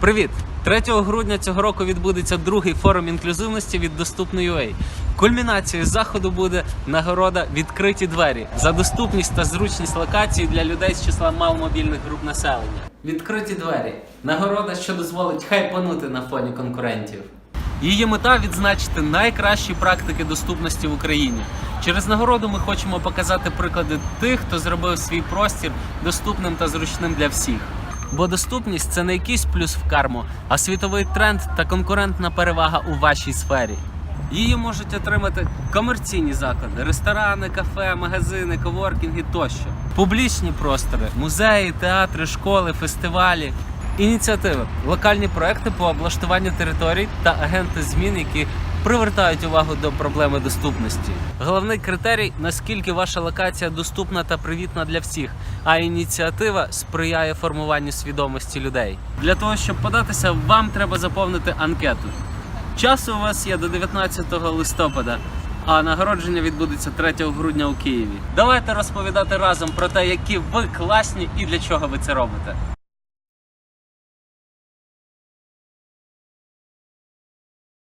Привіт! 3 грудня цього року відбудеться другий форум інклюзивності від Доступно.ua. Кульмінацією заходу буде нагорода Відкриті двері за доступність та зручність локації для людей з числа маломобільних груп населення. Відкриті двері нагорода, що дозволить хайпанути на фоні конкурентів. Її мета відзначити найкращі практики доступності в Україні. Через нагороду ми хочемо показати приклади тих, хто зробив свій простір доступним та зручним для всіх. Бо доступність це не якийсь плюс в карму, а світовий тренд та конкурентна перевага у вашій сфері. Її можуть отримати комерційні заклади, ресторани, кафе, магазини, коворкінги тощо, публічні простори, музеї, театри, школи, фестивалі. Ініціативи, локальні проекти по облаштуванню територій та агенти змін, які привертають увагу до проблеми доступності. Головний критерій наскільки ваша локація доступна та привітна для всіх, а ініціатива сприяє формуванню свідомості людей. Для того щоб податися, вам треба заповнити анкету. Часу у вас є до 19 листопада, а нагородження відбудеться 3 грудня у Києві. Давайте розповідати разом про те, які ви класні і для чого ви це робите.